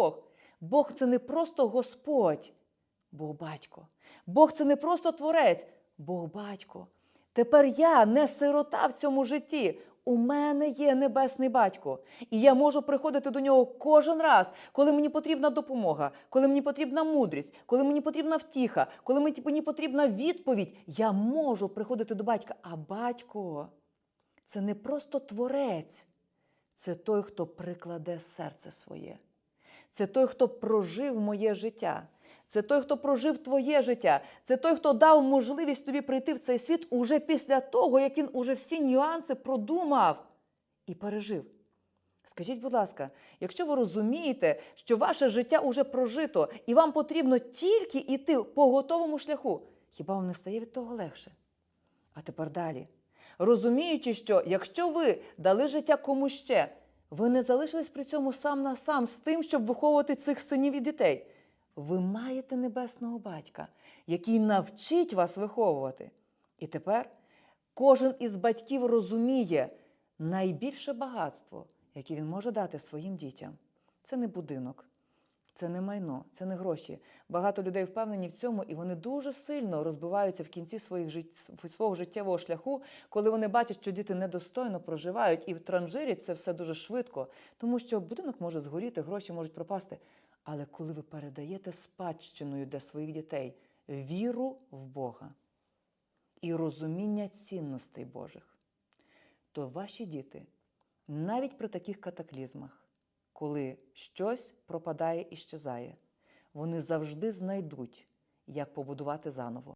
Бог. Бог це не просто Господь, Бог батько. Бог це не просто творець, Бог батько. Тепер я не сирота в цьому житті. У мене є небесний батько, і я можу приходити до нього кожен раз, коли мені потрібна допомога, коли мені потрібна мудрість, коли мені потрібна втіха, коли мені- потрібна відповідь. Я можу приходити до батька. А батько це не просто творець, це той, хто прикладе серце своє. Це той, хто прожив моє життя. Це той, хто прожив твоє життя. Це той, хто дав можливість тобі прийти в цей світ уже після того, як він уже всі нюанси продумав і пережив. Скажіть, будь ласка, якщо ви розумієте, що ваше життя уже прожито, і вам потрібно тільки йти по готовому шляху, хіба вам не стає від того легше? А тепер далі. Розуміючи, що якщо ви дали життя комусь ще, ви не залишились при цьому сам на сам з тим, щоб виховувати цих синів і дітей. Ви маєте небесного батька, який навчить вас виховувати. І тепер кожен із батьків розуміє найбільше багатство, яке він може дати своїм дітям. Це не будинок, це не майно, це не гроші. Багато людей впевнені в цьому, і вони дуже сильно розбиваються в кінці своїх жит... свого життєвого шляху, коли вони бачать, що діти недостойно проживають і транжирять це все дуже швидко, тому що будинок може згоріти, гроші можуть пропасти. Але коли ви передаєте спадщиною для своїх дітей віру в Бога і розуміння цінностей Божих, то ваші діти навіть при таких катаклізмах, коли щось пропадає і щезає, вони завжди знайдуть, як побудувати заново.